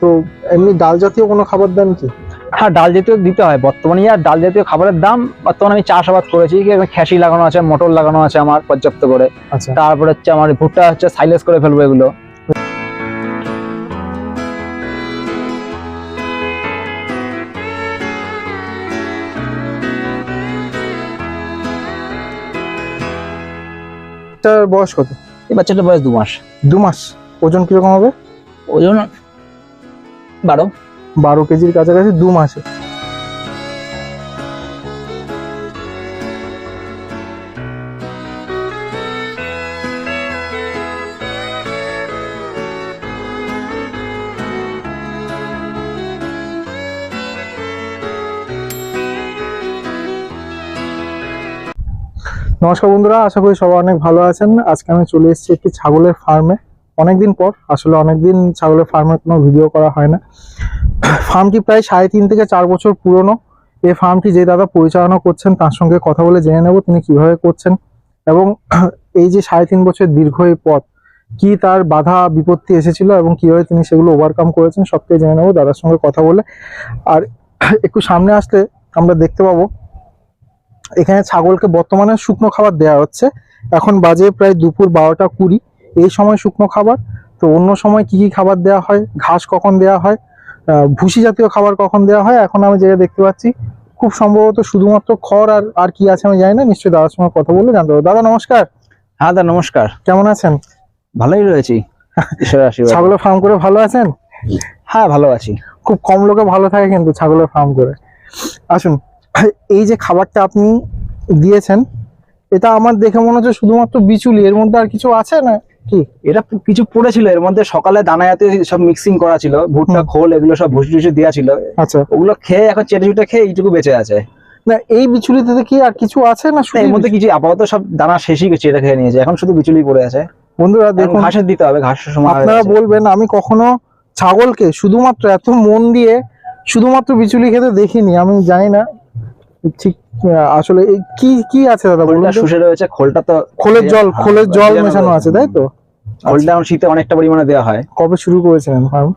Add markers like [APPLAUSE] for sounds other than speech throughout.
তো এমনি ডাল জাতীয় কোনো খাবার দেন কি? হ্যাঁ ডাল জাতীয় দিতে হয় বর্তমানে। আর ডাল জাতীয় খাবারের দাম বর্তমানে আমি চাষাবাদ করেছি। কি খ্যাসি লাগানো আছে মটর লাগানো আছে আমার পর্যাপ্ত করে। আচ্ছা। তারপরে হচ্ছে আমার ভুট্টা হচ্ছে সাইলেস করে ফেলব এগুলো। বয়স কত? এই বাচ্চাটার বয়স দু মাস। দু মাস। ওজন কীরকম হবে? ওজন বারো। বারো কেজির কাছাকাছি দু মাসে। নমস্কার বন্ধুরা, আশা করি সবাই অনেক ভালো আছেন। আজকে আমি চলে এসেছি একটি ছাগলের ফার্মে অনেকদিন পর, আসলে অনেকদিন ছাগলের ফার্মে কোনো ভিডিও করা হয় না। ফার্মটি প্রায় সাড়ে তিন থেকে চার বছর পুরনো। এই ফার্মটি যে দাদা পরিচালনা করছেন, তার সঙ্গে কথা বলে জেনে নেব তিনি কীভাবে করছেন। এবং এই যে সাড়ে তিন বছর দীর্ঘ এই পথ, কি তার বাধা বিপত্তি এসেছিল এবং কীভাবে তিনি সেগুলো ওভারকাম করেছেন, সবটাই জেনে নেব দাদার সঙ্গে কথা বলে। আর একটু সামনে আসলে আমরা দেখতে পাবো, এখানে ছাগলকে বর্তমানে শুকনো খাবার দেওয়া হচ্ছে। এখন বাজে প্রায় দুপুর বারোটা কুড়ি। এই সময় শুকনো খাবার তো অন্য সময় কি কি খাবার দেওয়া হয় ঘাস কখন দেওয়া হয় ভুসি জাতীয় খাবার কখন দেওয়া হয় এখন আমি যেটা দেখতে পাচ্ছি খুব সম্ভবত শুধুমাত্র খড় আর আর কি আছে আমি জানি না নিশ্চয়ই দাদার সঙ্গে কথা বললে জানতে পারব। দাদা নমস্কার। হ্যাঁ দাদা নমস্কার। কেমন আছেন? ভালোই রয়েছি। ছাগলের ফার্ম করে ভালো আছেন? হ্যাঁ ভালো আছি। খুব কম লোকে ভালো থাকে কিন্তু ছাগলের ফার্ম করে। আসুন এই যে খাবারটা আপনি দিয়েছেন এটা আমার দেখে মনে হচ্ছে শুধুমাত্র বিচুলি এর মধ্যে আর কিছু আছে না? কি? এটা কিছু পড়েছিল এর মধ্যে সকালে দানা জাতীয় সব মিক্সিং করা ছিল ভুট্টা খোল এগুলো সব ভুসি টুসি দেওয়া ছিল। আচ্ছা। ওগুলো খেয়ে এখন চেটে চুটে খেয়ে এইটুকু বেঁচে আছে। না এই বিচুলিতে কি আর কিছু আছে না এর মধ্যে কিছু আপাতত সব দানা শেষই চেটে খেয়ে নিয়েছে এখন শুধু বিচুলি পড়ে আছে। বন্ধুরা দেখুন ঘাসের দিতে হবে ঘাসের সময় আপনারা বলবেন আমি কখনো ছাগলকে শুধুমাত্র এত মন দিয়ে শুধুমাত্র বিচুলি খেতে দেখিনি আমি জানি না ঠিক আসলে কি কি আছে দাদা বলুন শুষে রয়েছে খোলটা তো খোলের জল হ্যাঁ, খোলের জল ভিজানো মেশানো আছে তাই তো? খোলটা এখন শীতে অনেকটা পরিমাণে দেওয়া হয়। কবে শুরু করেছিলেন ফার্ম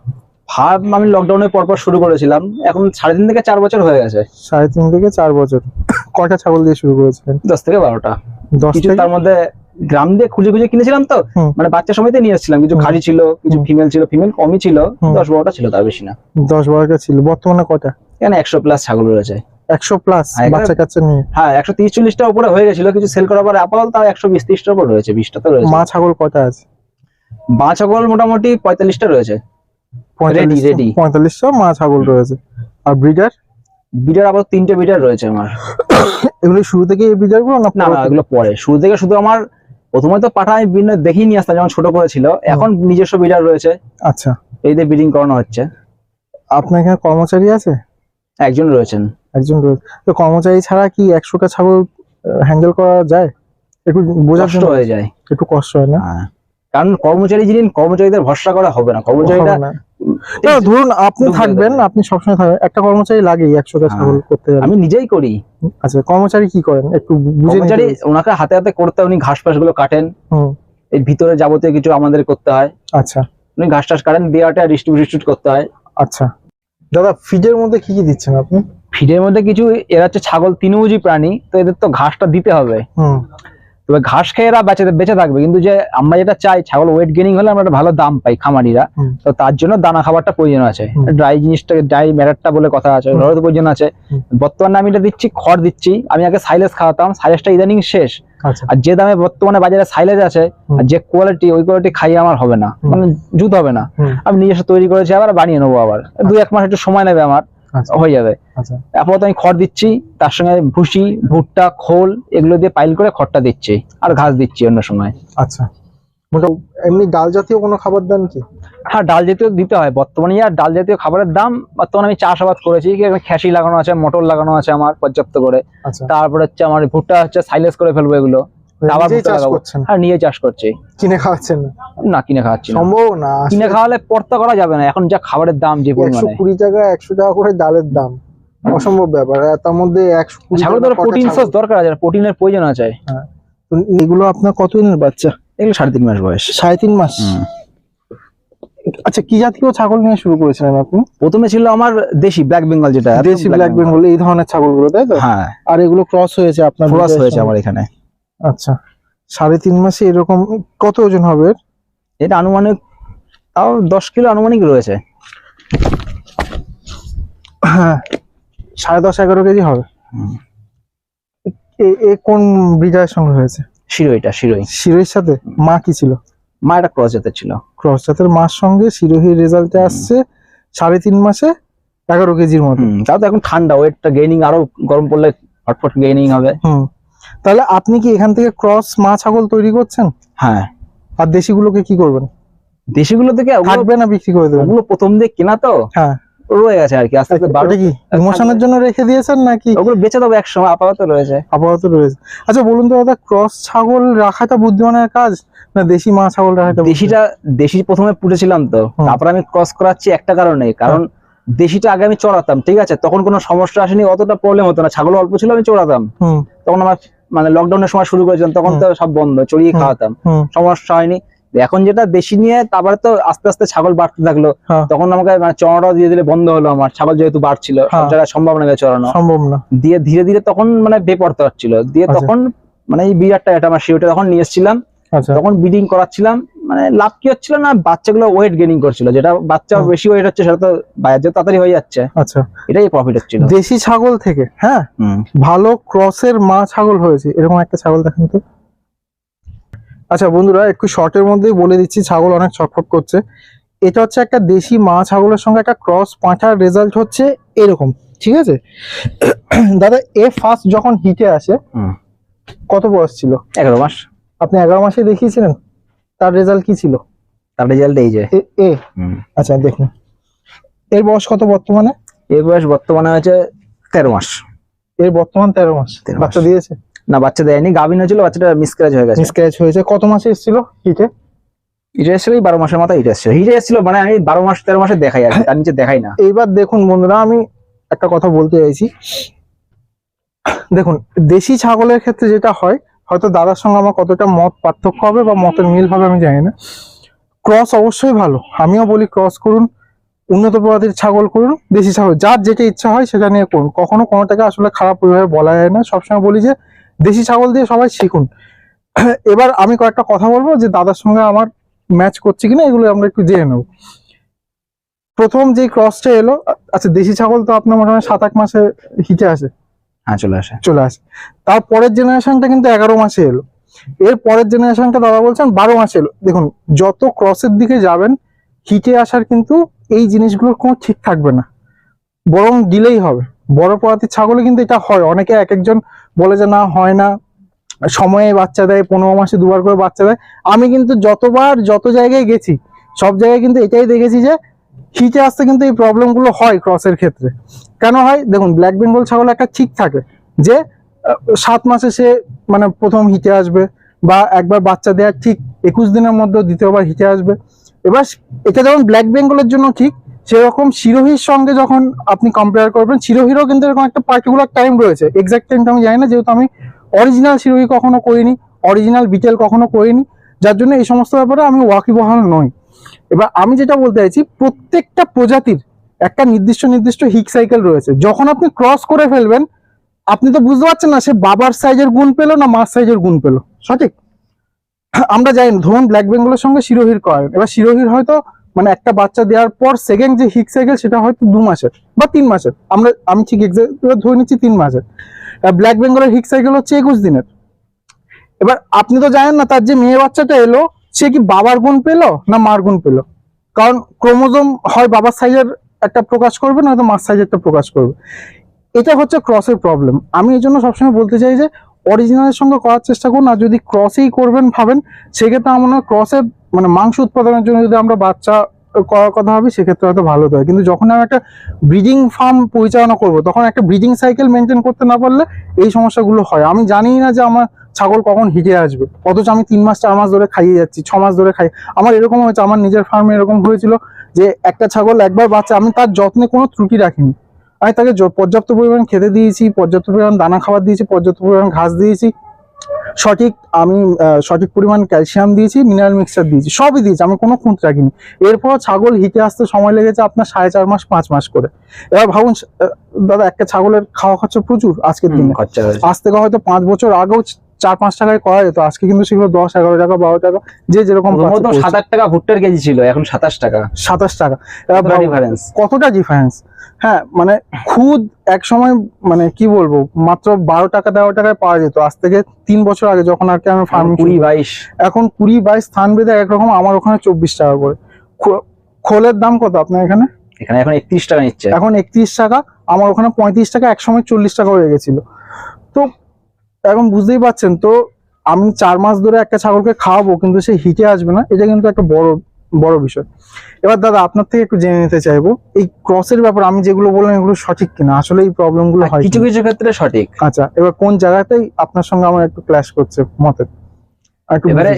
ফার্ম আমি লকডাউনের পর পর শুরু করেছিলাম। এখন সাড়ে তিন থেকে চার বছর হয়ে গেছে। সাড়ে তিন থেকে চার বছর। কয়টা ছাগল দিয়ে শুরু করেছিলেন? দশ থেকে বারোটা। দশ তার মধ্যে গ্রাম দিয়ে খুঁজে খুঁজে কিনেছিলাম তো। মানে বাচ্চা সময়তে নিয়ে এসেছিলাম। কিছু। খালি ছিল কিছু ফিমেল ছিল ফিমেল কমই ছিল। দশ বারোটা ছিল তার বেশি না। দশ বারোটা ছিল। বর্তমানে কটা এখানে একশো প্লাস ছাগল রয়েছে। একশো প্লাস হ্যাঁ, বাচ্চা কাচ্চা নিয়ে? হ্যাঁ একশো তিরিশ চল্লিশটা উপরে হয়ে গেছিল। কিছু সেল করার পরে আপাতত তাও একশো বিশ ত্রিশটার উপর রয়েছে বিশটা তো রয়েছে। মা ছাগল কটা আছে? মা ছাগল মোটামুটি পঁয়তাল্লিশটা রয়েছে। পঁয়তাল্লিশ ready. মা ছাগল রয়েছে। আর ব্রিডার বিটার আবার তিনটে বিটার রয়েছে আমার। এগুলো শুরু থেকে এই ব্রিডারগুলো না এগুলো পরে। শুরু থেকে শুধু আমার প্রথমে তো পাঠা আমি বিভিন্ন দেখেই নিয়ে আসতাম যখন ছোট করেছিল এখন নিজস্ব বিটার রয়েছে। আচ্ছা। এই দিয়ে ব্রিডিং করানো হচ্ছে। আপনার এখানে কর্মচারী আছে? একজন রয়েছেন। একজন রয়েছে। তো কর্মচারী ছাড়া কি একশোটা ছাগল হ্যান্ডেল করা যায়? একটু বোঝা হয়ে যায়। একটু কষ্ট হয় না? হ্যাঁ। কারণ কর্মচারী যিনি কর্মচারীদের ভরসা করা হবে না কর্মচারীরা ধরুন আপনি থাকবেন আপনি সবসময় থাকবেন একটা কর্মচারী লাগেই একশোটা হ্যাঁ। ছাগল করতে আমি নিজেই করি। আচ্ছা কর্মচারী কি করেন? একটু কর্মচারী ওনাকে হাতে হাতে করতে উনি ঘাস ফাসগুলো কাটেন এই ভিতরে যাবতীয় কিছু আমাদের করতে হয়। আচ্ছা। উনি ঘাস টাস কাটেন দেওয়াটা ডিস্ট্রিবিউট করতে হয়। আচ্ছা। দাদা ফিডের মধ্যে কি কি দিচ্ছেন আপনি? ফিডের মধ্যে কিছু এরা হচ্ছে ছাগল তৃণভোজী প্রাণী তো এদের তো ঘাসটা দিতে হবে। হুম। তবে ঘাস খেয়ে এরা বেঁচে বেঁচে থাকবে। কিন্তু যে আমরা যেটা চাই ছাগল ওয়েট গেনিং হলে আমরা একটা ভালো দাম পাই খামারিরা। তো তার জন্য দানা খাবারটা প্রয়োজন আছে। ড্রাই জিনিসটা ড্রাই ম্যাটারটা বলে কথা আছে হুম। ওটারও তো প্রয়োজন আছে। বর্তমানে আমি এটা দিচ্ছি খড় দিচ্ছি। আমি আগে সাইলেজ খাওয়াতাম সাইলেজটা ইদানিং শেষ। আচ্ছা। আর যে দামে বর্তমানে বাজারে সাইলেজ আছে আর যে কোয়ালিটি ওই কোয়ালিটি খাইয়ে আমার হবে না। মানে জুত হবে না। আমি নিজস্ব তৈরি করেছি আবার বানিয়ে নেব আবার। দুই এক মাস একটু সময় নেবে আমার। আচ্ছা হয়ে যাবে। আচ্ছা। আপাতত আমি খড় দিচ্ছি তার সঙ্গে ভুসি ভুট্টা খোল এগুলো দিয়ে পাইল করে খড়টা দিচ্ছি আর ঘাস দিচ্ছি অন্য সময়। আচ্ছা। এমনি ডাল জাতীয় কোনো খাবার দেন কি? হ্যাঁ ডাল জাতীয় দিতে হয়। বর্তমানে আর ডাল জাতীয় খাবারের দাম বর্তমানে আমি চাষাবাদ করেছি কি খ্যাসি লাগানো আছে মটর লাগানো আছে আমার পর্যাপ্ত করে। আচ্ছা। তারপরে হচ্ছে আমার ভুট্টা হচ্ছে সাইলেস করে ফেলব এগুলো। ভুট্টা চাষ লাগাবো। করছি। কিনে খাওয়াচ্ছেন না? কিনে খাওয়াচ্ছি সম্ভব না। কিনে খাওয়ালে পড়তা করা যাবে না। এখন যা খাবারের দাম যে পরিমাণে। টাকা করে ডালের দাম। অসম্ভব ব্যাপার। তার মধ্যে ছাগল টাকা প্রোটিন? দরকার আছে প্রোটিনের প্রয়োজন আছে। এগুলো আপনার কত দিনের বাচ্চা? এগুলো সাড়ে তিন মাস বয়স। সাড়ে তিন মাস? আচ্ছা কি জাতীয় ছাগল নিয়ে শুরু করেছিলেন আপনি? প্রথমে ছিল আমার দেশি ব্ল্যাক বেঙ্গল যেটা। দেশি ব্ল্যাক বেঙ্গল। এই ধরনের ছাগলগুলো তাই তো? হ্যাঁ। আর এগুলো ক্রস হয়েছে আপনার ক্রস হয়েছে আমার এখানে। আচ্ছা। সাড়ে তিন মাসে এরকম কত ওজন হবে? এটা আনুমানিক তাও দশ কিলো আনুমানিক রয়েছে। হ্যাঁ সাড়ে দশ এগারো কেজি হবে। এ- কোন ব্রিডারের সঙ্গে হয়েছে? শিরোইটা শিরোই। শিরোহির সাথে? মা কি ছিল? মা একটা ক্রস জাতের ছিল। ক্রস জাতের মার সঙ্গে শিরোহির রেজাল্টে আসছে সাড়ে তিন মাসে এগারো কেজির মতো। তাও তো এখন ঠান্ডা ওয়েটটা গেইনিং আরও গরম পড়লে ফটফট গেইনিং হবে। হুম। তাহলে আপনি কি এখান থেকে ক্রস মা ছাগল তৈরি করছেন? হ্যাঁ। আর দেশিগুলোকে কি করবেন? দেশিগুলো থেকে থাকবে না বিক্রি করে দেবেন? ওগুলো প্রথম দিয়ে কেনা তো? হ্যাঁ। রয়ে গেছে আর কি আস্তে আস্তে বাড়ো কি ইমোশনের জন্য রেখে দিয়েছেন নাকি? ওগুলো বেঁচে দেবো আপাতত রয়েছে। আপাতত রয়েছে। আচ্ছা বলুন তো দাদা ক্রস ছাগল রাখাটা বুদ্ধিমানের কাজ না দেশি মা ছাগল রাখাটা দেশিটা দেশি প্রথমে তো। আমি ক্রস করাচ্ছি একটা কারণে কারণ দেশিটা আগে আমি চড়াতাম ঠিক আছে? তখন কোনো সমস্যা আসেনি অতটা প্রবলেম হতো না। ছাগল অল্প ছিল আমি চড়াতাম। তখন আমার মানে লকডাউনের সময় শুরু করেছিলাম তখন তো সব বন্ধ চড়িয়ে খাওয়াতাম। সমস্যা হয়নি। এখন যেটা দেশি নিয়ে তারপরে তো আস্তে আস্তে ছাগল বাড়তে থাকল। হ্যাঁ। তখন আমাকে মানে চড়াটা দিয়ে দিলে বন্ধ হলো আমার। ছাগল যেহেতু বাড়ছিল সব হ্যাঁ। সম্ভব না চড়ানো। সম্ভব না। দিয়ে ধীরে ধীরে তখন মানে বেপরতে হচ্ছিল। দিয়ে আচ্ছা। তখন মানে এই বিরাটটা এটা আমার শিওটা তখন নিয়ে এসেছিলাম। আচ্ছা। তখন ব্রিডিং করাচ্ছিলাম। মানে লাভ কি হচ্ছিল না? বাচ্চাগুলো ওয়েট গেনিং করছিল। যেটা বাচ্চা বেশি ওয়েট হচ্ছে সেটা তো যেহেতু তাড়াতাড়ি হয়ে যাচ্ছে। আচ্ছা। এটাই প্রফিট হচ্ছিল। দেশি ছাগল থেকে হ্যাঁ? হুম। ভালো ক্রসের মা ছাগল হয়েছে। এরকম একটা ছাগল দেখেন তো। আচ্ছা বন্ধুরা একটু শর্টের মধ্যেই বলে দিচ্ছি ছাগল অনেক ছটফট করছে। এটা হচ্ছে একটা দেশি মা ছাগলের সঙ্গে একটা ক্রস পাঁঠার রেজাল্ট হচ্ছে এরকম ঠিক আছে? [CLEARS THROAT] দাদা এ ফার্স্ট যখন হিটে আসে হুম। কত বয়স ছিল? এগারো মাস। আপনি এগারো মাসে দেখিয়েছিলেন? তার রেজাল্ট কি ছিল? তার রেজাল্ট এই যে। এ আচ্ছা দেখুন। এর বয়স কত বর্তমানে? এর বয়স বর্তমানে হয়েছে তেরো মাস। এর বর্তমান তেরো মাস। বাচ্চা দিয়েছে? না বাচ্চা দেয়নি। গাভিন হয়েছিল বাচ্চাটা মিসক্যারেজ হয়ে গেছে। মিসক্যাচ হয়েছে। কত মাসে এসেছিল হিটে? এটা এসেছিল বারো মাসের মাথায় এটা এসেছিল। হিটে এসেছিল মানে আমি বারো মাস তেরো মাসে দেখাই আর তার নিচে দেখাই না। এইবার দেখুন বন্ধুরা আমি একটা কথা বলতে চাইছি। দেখুন দেশি ছাগলের ক্ষেত্রে যেটা হয় হয়তো দাদার সঙ্গে আমার কতটা মত পার্থক্য হবে বা মতের মিল হবে আমি জানি না। ক্রস অবশ্যই ভালো। আমিও বলি ক্রস করুন, উন্নত প্রজাতির ছাগল করুন, দেশি ছাগল, যার যেটা ইচ্ছা হয় সেটা নিয়ে করুন। কখনো কোনোটাকে আসলে খারাপ ওইভাবে বলা যায় না। সবসময় বলি যে দেশি ছাগল দিয়ে সবাই শিখুন। এবার আমি কয়েকটা কথা বলব যে দাদার সঙ্গে আমার ম্যাচ করছে কিনা, এগুলো আমরা একটু জেনে নেব। প্রথম যে ক্রসটা এলো আচ্ছা দেশি ছাগল তো আপনার মোটামুটি সাত আট মাসে হিটে আসে। হ্যাঁ চলে আসে। চলে আসে। তার পরের জেনারেশনটা কিন্তু এগারো মাসে এলো। এর পরের জেনারেশনটা দাদা বলছেন বারো মাসে এলো। দেখুন, যত ক্রসের দিকে যাবেন হিটে আসার কিন্তু এই জিনিসগুলোর কোনো ঠিক থাকবে না। বরং ডিলেই হবে। বড় প্রজাতির ছাগলে কিন্তু এটা হয়। অনেকে এক একজন বলে যে, না, হয় না। সময়ে বাচ্চা দেয়, পনেরো মাসে দুবার করে বাচ্চা দেয়। আমি কিন্তু যতবার যত জায়গায় গেছি, সব জায়গায় কিন্তু এটাই দেখেছি যে হিটে আসতে কিন্তু এই প্রবলেমগুলো হয় ক্রসের ক্ষেত্রে। কেন হয়? দেখুন ব্ল্যাক বেঙ্গল ছাগল একটা ঠিক থাকে যে সাত মাসে সে মানে প্রথম হিটে আসবে বা একবার বাচ্চা দেওয়ার ঠিক একুশ দিনের মধ্যে দ্বিতীয়বার হিটে আসবে। এবার এটা যেমন ব্ল্যাক বেঙ্গলের জন্য ঠিক, সেরকম শিরোহির সঙ্গে যখন আপনি কম্পেয়ার করবেন, শিরোহিরও কিন্তু এরকম একটা পার্টিকুলার টাইম রয়েছে। এক্সাক্ট টাইমটা আমি জানি না, যেহেতু আমি অরিজিনাল শিরোহি কখনো করিনি অরিজিনাল বিটেল কখনো করিনি, যার জন্য এই সমস্ত ব্যাপারে আমি ওয়াকিবহাল নই। এবার আমি যেটা বলতে চাইছি প্রত্যেকটা প্রজাতির একটা নির্দিষ্ট নির্দিষ্ট হিক সাইকেল রয়েছে। যখন আপনি ক্রস করে ফেলবেন আপনি তো বুঝতে পারছেন না সে বাবার সাইজের গুণ পেল না মার সাইজের গুণ পেল। সঠিক? আমরা না, ধরুন ব্ল্যাক বেঙ্গলের সঙ্গে শিরোহির করেন এবার শিরোহির হয়তো মানে একটা বাচ্চা দেওয়ার পর সেকেন্ড যে হিক সাইকেল সেটা হয়তো দু মাসের বা তিন মাসের। আমরা আমি ঠিক এক্সাক্ট ধরে নিচ্ছি তিন মাসের। ব্ল্যাক বেঙ্গলের হিক সাইকেল হচ্ছে একুশ দিনের। এবার আপনি তো জানেন না তার যে মেয়ে বাচ্চাটা এলো সে কি বাবার গুণ পেল না মার গুণ পেল? কারণ ক্রোমোজোম হয় বাবার সাইজের একটা প্রকাশ করবে, নয়তো মার সাইজের একটা প্রকাশ করবে। এটা হচ্ছে ক্রসের প্রবলেম আমি এই জন্য সবসময় বলতে চাই যে অরিজিনালের সঙ্গে করার চেষ্টা করুন, আর যদি ক্রসেই করবেন, ভাবেন, সেক্ষেত্রে আমার মনে হয় ক্রসে মানে মাংস উৎপাদনের জন্য যদি আমরা বাচ্চা করার কথা ভাবি, সেক্ষেত্রে হয়তো ভালো হতে। হয় কিন্তু যখন আমি একটা ব্রিডিং ফার্ম পরিচালনা করব, তখন একটা ব্রিডিং সাইকেল মেনটেন করতে না পারলে এই সমস্যাগুলো হয়। আমি জানি না যে আমার ছাগল কখন হিটে আসবে? অথচ আমি তিন মাস চার মাস ধরে খাইয়ে যাচ্ছি ছ মাস ধরে খাই। আমার এরকম হয়েছে আমার নিজের ফার্মে এরকম হয়েছিল যে একটা ছাগল একবার বাচ্চা আমি তার যত্নে কোনো ত্রুটি রাখিনি। আমি তাকে পর্যাপ্ত পরিমাণ খেতে দিয়েছি পর্যাপ্ত পরিমাণ দানা খাবার দিয়েছি পর্যাপ্ত পরিমাণ ঘাস দিয়েছি সঠিক আমি সঠিক পরিমাণ ক্যালসিয়াম দিয়েছি মিনারেল মিক্সচার দিয়েছি সবই দিয়েছি আমি কোনো খুঁত রাখিনি। এরপর ছাগল হিটে আসতে সময় লেগেছে আপনার সাড়ে চার মাস পাঁচ মাস করে। এবার ভাবুন দাদা একটা ছাগলের খাওয়া খরচা প্রচুর আজকের দিনে। খরচা থেকে হয়তো পাঁচ বছর আগেও চার পাঁচ টাকায় করা যেত। আজকে কিন্তু সেগুলো দশ এগারো টাকা বারো টাকা যে যেরকম সাত আট টাকা ভুট্টার কেজি ছিল এখন সাতাশ টাকা। সাতাশ টাকা। ডিফারেন্স কতটা ডিফারেন্স হ্যাঁ মানে খুদ এক সময় মানে কি বলব মাত্র বারো টাকা তেরো টাকায় পাওয়া যেত। আজ থেকে তিন বছর আগে যখন আর কি আমি ফার্ম কুড়ি বাইশ। এখন কুড়ি বাইশ স্থান বেঁধে একরকম আমার ওখানে চব্বিশ টাকা করে। খোলের দাম কত আপনার এখানে? এখানে এখন একত্রিশ টাকা নিচ্ছে। এখন একত্রিশ টাকা আমার ওখানে পঁয়ত্রিশ টাকা এক সময় চল্লিশ টাকা হয়ে গেছিল। তো এখন বুঝতেই পারছেন তো আমি চার মাস ধরে একটা ছাগলকে খাওয়াবো কিন্তু সে হিটে আসবে না এটা কিন্তু একটা বড় বড় বিষয়। এবার দাদা আপনার থেকে একটু জেনে নিতে চাইব এই ক্রসের ব্যাপার আমি যেগুলো বললাম এগুলো সঠিক কিনা? আসলে এই প্রবলেমগুলো হয় কিছু কিছু ক্ষেত্রে সঠিক। আচ্ছা এবার কোন জায়গাতেই আপনার সঙ্গে আমার একটু ক্ল্যাশ করছে মতে? আর এবারে-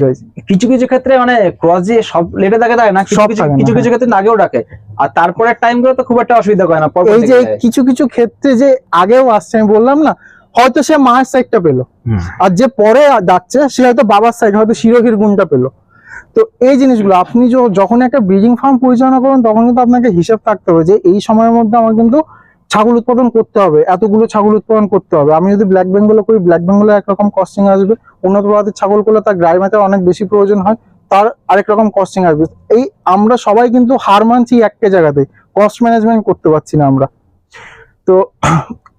কিছু কিছু ক্ষেত্রে মানে ক্রস যে সব লেটে থাকে তাই না কিছু কিছু কিছু কিছু হ্যাঁ। ক্ষেত্রে আগেও ডাকে। আর তারপরে টাইমগুলো তো খুব একটা অসুবিধা করে না এই যে কিছু কিছু ক্ষেত্রে যে আগেও আসছে আমি বললাম না হয়তো সে মায়ের সাইডটা পেল। আর যে পরে যাচ্ছে সে হয়তো বাবার সাইড হয়তো শিরোহির গুণটা পেল। তো এই জিনিসগুলো আপনি যখন একটা ব্রিডিং ফার্ম পরিচালনা করবেন তখন কিন্তু আপনাকে হিসাব থাকতে হবে যে এই সময়ের মধ্যে আমার কিন্তু ছাগল উৎপাদন করতে হবে এতগুলো ছাগল উৎপাদন করতে হবে। আমি যদি ব্ল্যাক বেঙ্গল করি ব্ল্যাক বেঙ্গলে একরকম কস্টিং আসবে। উন্নত প্রজাতির ছাগল করলে তার গ্রাই ম্যাথের অনেক বেশি প্রয়োজন হয় তার আরেক রকম কস্টিং আসবে। এই আমরা সবাই কিন্তু হার মানছি একটা জায়গাতে কস্ট ম্যানেজমেন্ট করতে পারছি না আমরা। তো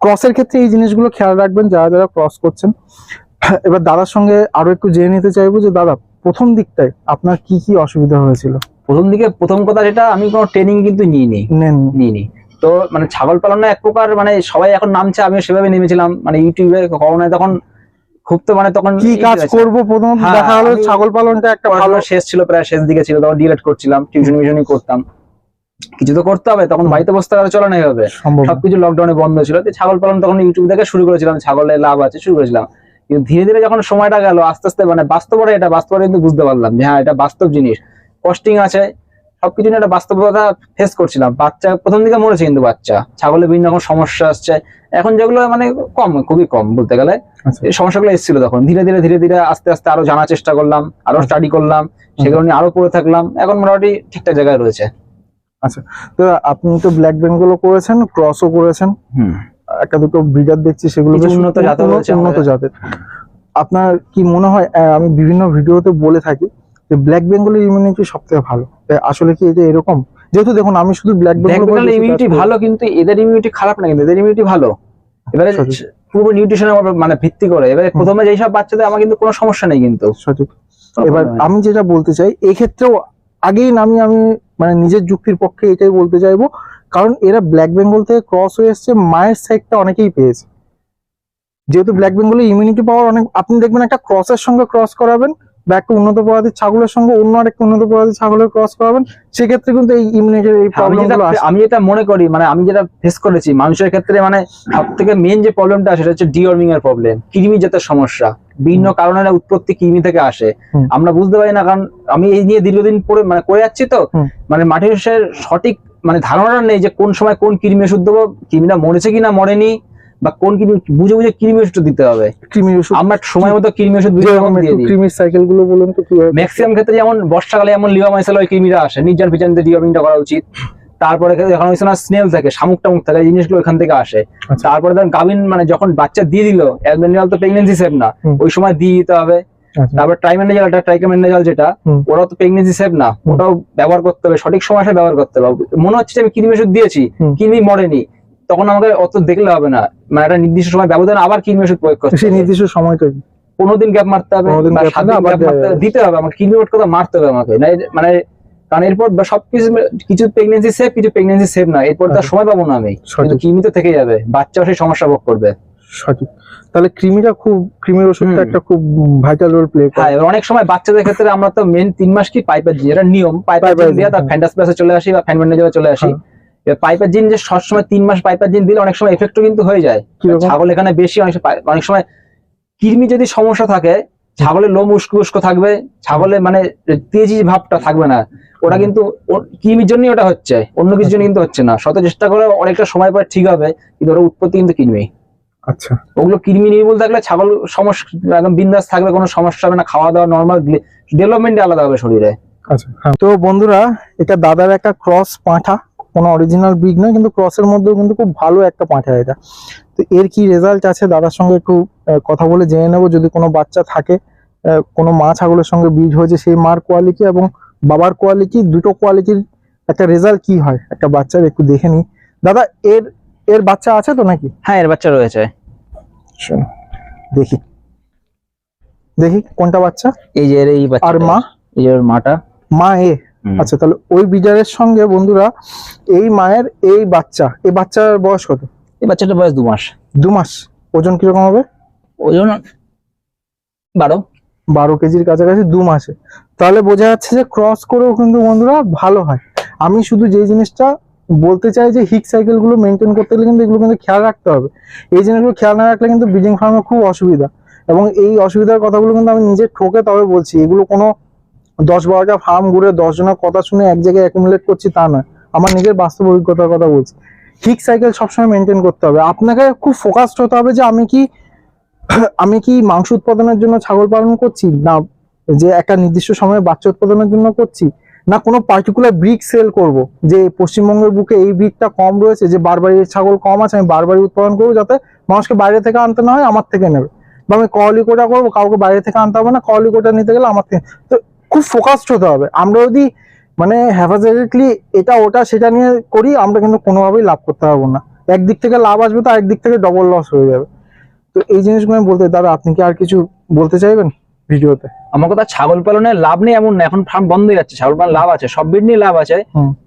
ক্রসের ক্ষেত্রে এই জিনিসগুলো খেয়াল রাখবেন যারা যারা ক্রস করছেন। এবার দাদার সঙ্গে আরও একটু জেনে নিতে চাইব যে দাদা প্রথম দিকটায় আপনার কি কি অসুবিধা হয়েছিল? প্রথম দিকে প্রথম কথা যেটা আমি কোনো ট্রেনিং কিন্তু নিইনি। নিইনি। তো মানে ছাগল পালনে এক প্রকার মানে সবাই এখন নামছে আমিও সেভাবে নেমেছিলাম। মানে ইউটিউবে করোনায় তখন খুব তো মানে তখন কি কাজ হয়েছে। করব প্রথমত হ্যাঁ, দেখা হলো ছাগল পালনটা একটা ভালো। শেষ ছিল প্রায় শেষ দিকে ছিল তখন ডিলেট করছিলাম টিউশন মিশনই করতাম। কিছু তো করতে হবে তখন বাড়িতে বসতে গেলে চলে না না। সবকিছু লকডাউনে বন্ধ ছিল। তো ছাগল পালন তখন ইউটিউব থেকে শুরু করেছিলাম ছাগলের লাভ আছে শুরু করেছিলাম। কিন্তু ধীরে ধীরে যখন সময়টা গেল আস্তে আস্তে মানে বাস্তবতা এটা বাস্তবতা কিন্তু বুঝতে পারলাম যে হ্যাঁ এটা বাস্তব জিনিস। কস্টিং আছে সবকিছু নিয়ে একটা বাস্তবতা ফেস করছিলাম। বাচ্চা প্রথম দিকে মরেছে কিন্তু বাচ্চা। ছাগলের বিভিন্ন রকম সমস্যা আসছে। এখন যেগুলো মানে কম খুবই কম বলতে গেলে। আচ্ছা। এই সমস্যাগুলো এসেছিল তখন। ধীরে ধীরে ধীরে ধীরে আস্তে আস্তে আরও জানার চেষ্টা করলাম আরও স্টাডি করলাম সেগুলো নিয়ে আরও পড়ে থাকলাম। এখন মোটামুটি ঠিকঠাক জায়গায় রয়েছে। তো আপনি তো ব্ল্যাক বেঙ্গলও করেছেন ক্রসও করেছেন। হুম। একটা দুটো ব্রিডার দেখছি সেগুলো উন্নত জাতের উন্নত- আপনার কি মনে হয় আমি বিভিন্ন ভিডিওতে বলে থাকি যে ব্ল্যাক বেঙ্গলের ইমিউনিটি সব থেকে ভালো। আসলে কি এটা এরকম? যেহেতু দেখুন আমি শুধু ব্ল্যাক বেঙ্গল ইমিউনিটি ভালো কিন্তু এদের ইমিউনিটি খারাপ না কিন্তু এদের ইমিউনিটি ভালো। এবারে। পুরো নিউট্রিশনের মানে ভিত্তি করে। এবারে প্রথমে যেই সব বাচ্চাদের আমার কিন্তু কোনো সমস্যা নেই কিন্তু। সঠিক। এবার আমি যেটা বলতে চাই এই ক্ষেত্রেও আগেই নামি আমি মানে নিজের যুক্তির পক্ষে এটাই বলতে চাইব, কারণ এরা ব্ল্যাক বেঙ্গল থেকে ক্রস হয়ে এসছে, মায়ের সাইডটা অনেকেই পেয়েছে। যেহেতু ব্ল্যাক বেঙ্গলে ইমিউনিটি পাওয়ার অনেক, আপনি দেখবেন একটা ক্রসের সঙ্গে ক্রস করাবেন বা একটা উন্নত প্রজাতির ছাগলের সঙ্গে অন্য আরেকটা উন্নত প্রজাতির ছাগলের ক্রস করাবেন সেক্ষেত্রে কিন্তু এই ইমিউনিটির এই আমি প্রবলেম যেটা আসে আমি যেটা মনে করি মানে আমি যেটা ফেস করেছি মানুষের ক্ষেত্রে মানে সব থেকে মেন যে প্রবলেমটা সেটা হচ্ছে ডিওর্মিং এর প্রবলেম কৃমি জাতের সমস্যা বিভিন্ন কারণে উৎপত্তি কৃমি থেকে আসে। আমরা বুঝতে পারি না কারণ আমি এই নিয়ে দীর্ঘদিন পরে মানে করে যাচ্ছি তো মানে মাটির সঠিক মানে ধারণাটা নেই যে কোন সময় কোন কৃমি ওষুধ দেবো কৃমিটা মরেছে কিনা মরেনি বা কোন কৃমি বুঝে বুঝে কৃমি ওষুধ দিতে হবে কৃমির ওষুধ আমরা সময় মতো কৃমি ওষুধ বুঝে যেরকম দিয়ে দিই কৃমির সাইকেলগুলো বলুন তো কীভাবে ম্যাক্সিমাম ক্ষেত্রে যেমন বর্ষাকালে যেমন লিভামাইসেল ওই কৃমিরা আসে নির্জন ফিচানতে ডিওমিংটা করা উচিত তারপরে যখন ওই সময় স্নেল থাকে শামুক টামুক থাকে এই জিনিসগুলো ওইখান থেকে আসে আচ্ছা। তারপরে ধরেন গাভিন মানে যখন বাচ্চা দিয়ে দিল অ্যালবেনিয়াল তো প্রেগনেন্সি সেভ না ওই সময় দিয়ে দিতে হবে আচ্ছা। তারপর ট্রাইমেন্ডাজালটা ট্রাইকামেন্ডাজাল যেটা। ওরাও তো প্রেগনেন্সি সেভ না ওটাও ব্যবহার করতে হবে সঠিক সময় ব্যবহার করতে হবে মনে হচ্ছে যে আমি কৃমি ওষুধ দিয়েছি। কৃমি মরেনি তখন আমাকে অত দেখলে হবে না। মানে একটা নির্দিষ্ট সময় ব্যবধান আবার কৃমি ওষুধ প্রয়োগ করতে সেই নির্দিষ্ট সময়টা কি? পনেরো দিন গ্যাপ মারতে হবে 15 দিন বা gap সাত মারলে দিন আবার gap দেওয়া মারতে হবে, যাবে। দিতে হবে। আমাকে কিডনি কথা মারতে হবে আমাকে। মানে কারণ এরপর সবকিছু কিছু প্রেগনেন্সি সেভ কিছু প্রেগনেন্সি সেভ না। এরপর তার আচ্ছা। সময় পাবো না আমি। কিন্তু সঠিক তো থেকে যাবে। বাচ্চাও সেই সমস্যা ভোগ করবে। সঠিক। তাহলে কৃমিটা খুব কৃমির ওষুধটা একটা খুব ভাইটাল রোল প্লে করে। হ্যাঁ অনেক সময় বাচ্চাদের ক্ষেত্রে আমরা তো মেন তিন মাস কি পাইপের এটা নিয়ম পাইপের দিয়ে তার ফ্যান্টাস প্লাসে চলে আসি বা ফ্যানম্যান্ডেজে চলে আসি। হ্যাঁ। পাইপের জিন যে সবসময় তিন মাস পাইপের জিন দিলে অনেক সময় এফেক্টও কিন্তু হয়ে যায়। ছাগল এখানে বেশি অনেক সময় অনেক সময় কৃমি যদি সমস্যা থাকে ছাগলের লোম উস্কো উস্কো থাকবে ছাগলের মানে তেজি ভাবটা থাকবে না। ওটা কিন্তু কৃমির জন্যই ওটা হচ্ছে অন্য কিছুর জন্য কিন্তু হচ্ছে না। শত চেষ্টা করে অনেকটা সময় পর ঠিক হবে কিন্তু ওটা উৎপত্তি কিন্তু কৃমি। আচ্ছা। ওগুলো কৃমি নির্মূল থাকলে ছাগল সমস্যা একদম বিন্দাস থাকবে কোনো সমস্যা হবে না খাওয়া দাওয়া নর্মাল ডেভেলপমেন্ট আলাদা হবে শরীরে। আচ্ছা হ্যাঁ। তো বন্ধুরা এটা দাদার একটা ক্রস পাঁঠা। কোনো অরিজিনাল ব্রিড নয় কিন্তু ক্রসের মধ্যেও কিন্তু খুব ভালো একটা পাঁঠা এটা। তো এর কি রেজাল্ট আছে? দাদার সঙ্গে একটু কথা বলে জেনে নেব। যদি কোনো বাচ্চা থাকে কোনো মা ছাগলের সঙ্গে ব্রিড হয়েছে সেই মার কোয়ালিটি এবং বাবার কোয়ালিটি দুটো কোয়ালিটির একটা রেজাল্ট কি হয়? একটা বাচ্চার একটু দেখে নিই। দাদা এর এর বাচ্চা আছে তো নাকি? হ্যাঁ এর বাচ্চা রয়েছে। শোনো, দেখি। দেখি কোনটা বাচ্চা? এই যে এর এই বাচ্চা আর মা? এই যে ওর মাটা। মা এ। আচ্ছা তাহলে ওই বিডারের সঙ্গে বন্ধুরা এই মায়ের এই বাচ্চা এই বাচ্চার বয়স কত? এই বাচ্চাটার বয়স দু মাস। দু মাস। ওজন কীরকম হবে? ওজন বারো। বারো কেজির কাছাকাছি দু মাসে। তাহলে বোঝা যাচ্ছে যে ক্রস করেও কিন্তু বন্ধুরা ভালো হয়। আমি শুধু যে জিনিসটা বলতে চাই যে হিক সাইকেলগুলো মেনটেন করতে গেলে কিন্তু এগুলো কিন্তু খেয়াল রাখতে হবে। এই জিনিসগুলো খেয়াল না রাখলে কিন্তু ব্রিডিং ফার্মে খুব অসুবিধা। এবং এই অসুবিধার কথাগুলো কিন্তু আমি নিজে ঠোকে তবে বলছি এগুলো কোনো দশ বারোটা ফার্ম ঘুরে দশ জনের কথা শুনে এক জায়গায় অ্যাকুমুলেট করছি তা নয়। আমার নিজের বাস্তব অভিজ্ঞতার কথা বলছি। হিক সাইকেল সবসময় মেনটেন করতে হবে। আপনাকে খুব ফোকাসড হতে হবে যে আমি কি আমি কি মাংস উৎপাদনের জন্য ছাগল পালন করছি? না, যে একটা নির্দিষ্ট সময়ে বাচ্চা উৎপাদনের জন্য করছি? না কোনো পার্টিকুলার ব্রিক সেল করব? যে পশ্চিমবঙ্গের বুকে এই ব্রিকটা কম রয়েছে, যে বারবারির ছাগল কম আছে, আমি বারবারই উৎপাদন করব যাতে মানুষকে বাইরে থেকে আনতে না হয়, আমার থেকে নেবে। বা আমি কলিকোটা করব, কাউকে বাইরে থেকে আনতে হবে না কলিকোটা নিতে গেলে আমার থেকে তো খুব ফোকাসড হতে হবে। আমরা যদি মানে হ্যাফাজেটলি এটা, ওটা, সেটা নিয়ে করি, আমরা কিন্তু কোনোভাবেই লাভ করতে পারব না। একদিক থেকে লাভ আসবে, তো একদিক থেকে ডবল লস হয়ে যাবে। তো এই জিনিসগুলো আমি বলতে দাদা আপনি কি আর কিছু বলতে চাইবেন ভিডিওতে? আমার কথা ছাগল পালনে লাভ নেই এমন না এখন ফার্ম বন্ধ হয়ে যাচ্ছে ছাগল পালন লাভ আছে সব বিট নিয়ে লাভ আছে।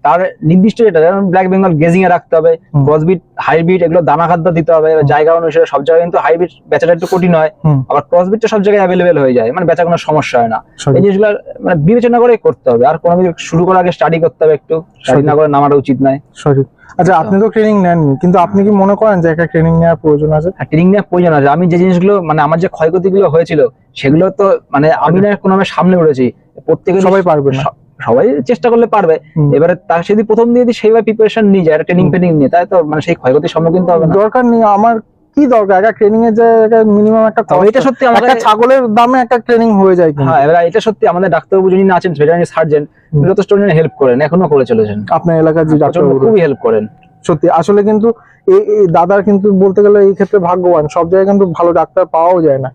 তার নির্দিষ্ট যেটা যেমন ব্ল্যাক বেঙ্গল গেজিং এ রাখতে হবে ক্রসবিট হাইব্রিড এগুলো দানা খাদ্য দিতে হবে জায়গা অনুসারে সব জায়গায় কিন্তু হাইব্রিড বেচাটা একটু কঠিন হয়। আবার ক্রসবিটটা সব জায়গায় অ্যাভেলেবেল হয়ে যায় মানে বেচা কোনো সমস্যা হয় না। এই জিনিসগুলো মানে বিবেচনা করে করতে হবে আর কোনো কিছু শুরু করার আগে স্টাডি করতে হবে একটু স্টাডি না করে নামাটা উচিত নয়। সরি আচ্ছা আপনি তো ট্রেনিং নেননি কিন্তু আপনি কি মনে করেন যে একটা ট্রেনিং নেওয়ার প্রয়োজন আছে? ট্রেনিং নেওয়ার প্রয়োজন আছে। আমি যে জিনিসগুলো মানে আমার যে ক্ষয়ক্ষতিগুলো হয়েছিল সেগুলো তো মানে আমি না কোনো সামনে উঠেছি। প্রত্যেকে সবাই পারবে না। সবাই চেষ্টা করলে পারবে। এবারে তার যদি প্রথম দিয়ে সেইভাবে প্রিপারেশন নিয়ে যায় ট্রেনিং। ফেনিং নিয়ে তাই তো মানে সেই ক্ষয়ক্ষতির সম্মুখীন তো হবে না। দরকার নেই আমার কি দরকার? একটা ট্রেনিং এর জায়গায় মিনিমাম একটা এটা সত্যি একটা ছাগলের দামে একটা ট্রেনিং হয়ে যায় হ্যাঁ এবার এটা সত্যি আমাদের ডাক্তারবাবু যিনি আছেন ভেটারিনারি সার্জন। যথেষ্ট হেল্প করেন এখনও করে চলেছেন। আপনার এলাকার যে ডাক্তার খুবই হেল্প করেন। সত্যি। আসলে কিন্তু এই দাদার কিন্তু বলতে গেলে এই ক্ষেত্রে ভাগ্যবান। সব জায়গায় কিন্তু ভালো ডাক্তার পাওয়াও যায় না।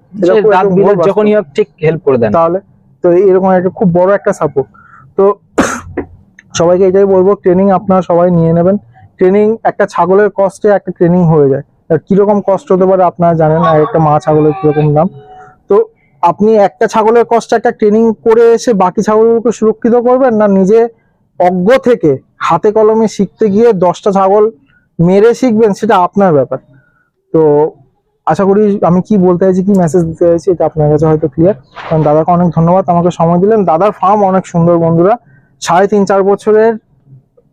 হোক ঠিক হেল্প করে দেন। তাহলে তো এরকম একটা খুব বড় একটা সাপোর্ট তো সবাইকে এটাই বলব ট্রেনিং আপনারা সবাই নিয়ে নেবেন। ট্রেনিং একটা ছাগলের কষ্টে একটা ট্রেনিং হয়ে যায়। আর কীরকম কষ্ট হতে পারে আপনারা জানেন আর একটা মা ছাগলের কীরকম দাম। তো আপনি একটা ছাগলের কষ্টে একটা ট্রেনিং করে এসে বাকি ছাগলগুলোকে সুরক্ষিত করবেন না নিজে অজ্ঞ থেকে হাতে কলমে শিখতে গিয়ে দশটা ছাগল মেরে শিখবেন, সেটা আপনার ব্যাপার। তো আশা করি আমি কি বলতে চাইছি, কি মেসেজ দিতে চাইছি, এটা আপনার কাছে হয়তো ক্লিয়ার কারণ দাদাকে অনেক ধন্যবাদ আমাকে সময় দিলেন। দাদার ফার্ম অনেক সুন্দর বন্ধুরা। সাড়ে তিন চার বছরের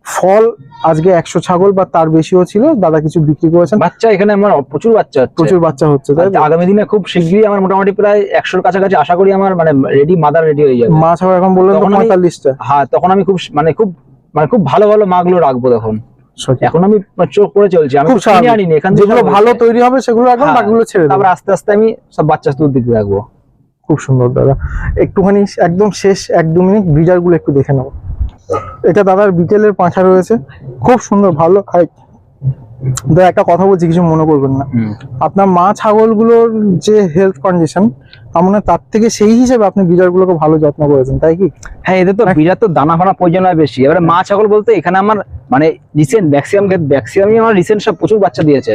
ফল আজকে একশো ছাগল বা তার বেশিও ছিল দাদা কিছু বিক্রি করেছেন। বাচ্চা এখানে আমার প্রচুর বাচ্চা প্রচুর বাচ্চা হচ্ছে তাই আগামী দিনে খুব শীঘ্রই আমার মোটামুটি প্রায় একশোর কাছাকাছি আশা করি আমার মানে রেডি মাদার রেডি হয়ে যাবে। মা ছাগল এখন বললেন পঁয়তাল্লিশটা হ্যাঁ তখন আমি খুব মানে খুব মানে খুব ভালো ভালো মাগুলো রাখব তখন। এখন আমি চোখ করে চলছি আমি খুব কিনে আনিনি এখান যেগুলো ভালো তৈরি হবে সেগুলো এখন হ্যাঁ, বাকিগুলো ছেড়ে দেবো। তারপর আস্তে আস্তে আমি সব বাচ্চা দুধ দিতে রাখব। খুব সুন্দর দাদা। একটুখানি একদম শেষ এক দু মিনিট ব্রিডারগুলো একটু দেখে নেব এটা দাদার বিকেলের পাঁঠা রয়েছে। খুব সুন্দর ভালো খাই। একটা কথা বলছি কিছু মনে করবেন না। আপনার মা ছাগলগুলোর যে হেলথ কন্ডিশন আমার হয় তার থেকে সেই হিসেবে আপনি বিড়াল গুলোকে ভালো যত্ন করেছেন তাই কি? হ্যাঁ এদের তো বিরাট তো দানা ফানা প্রয়োজন হয় বেশি। এবারে মা ছাগল বলতে এখানে আমার মানে রিসেন্ট ম্যাক্সিমাম ম্যাক্সিমামই আমার রিসেন্ট সব প্রচুর বাচ্চা দিয়েছে।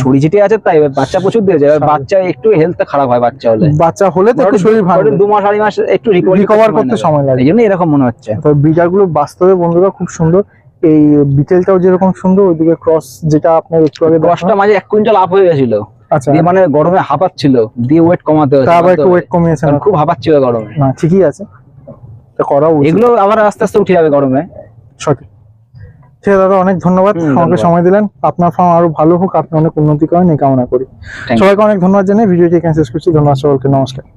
ছড়ি ছিটে আছে তাই বাচ্চা প্রচুর দিয়েছে এবার বাচ্চা একটু হেলথ খারাপ হয় বাচ্চা হলে। বাচ্চা হলে তো শরীর ভালো দু মাস আড়াই মাস একটু রিকভার করতে সময় লাগে। এই জন্য এরকম মনে হচ্ছে। তবে বিটারগুলো বাস্তবে বন্ধুরা খুব সুন্দর। এই বিটেলটাও যেরকম সুন্দর ওইদিকে ক্রস যেটা আপনার একটু আগে দশটা মাঝে এক কুইন্টাল আপ হয়ে গেছিল। আচ্ছা। দিয়ে মানে গরমে হাঁপাচ্ছিল দিয়ে ওয়েট কমাতে তা আবার বাধ্য একটু ওয়েট কারণ খুব হাঁপাচ্ছিল গরমে। না ঠিকই আছে। তা করা এগুলো আবার আস্তে আস্তে উঠে যাবে গরমে। সঠিক। ঠিক আছে দাদা অনেক ধন্যবাদ। আমাকে সময় দিলেন। আপনার ফার্ম আরও ভালো হোক আপনি অনেক উন্নতি করেন এই কামনা করি। সবাইকে অনেক ধন্যবাদ জানিয়ে ভিডিওটি এখানে শেষ করছি। ধন্যবাদ সকলকে নমস্কার।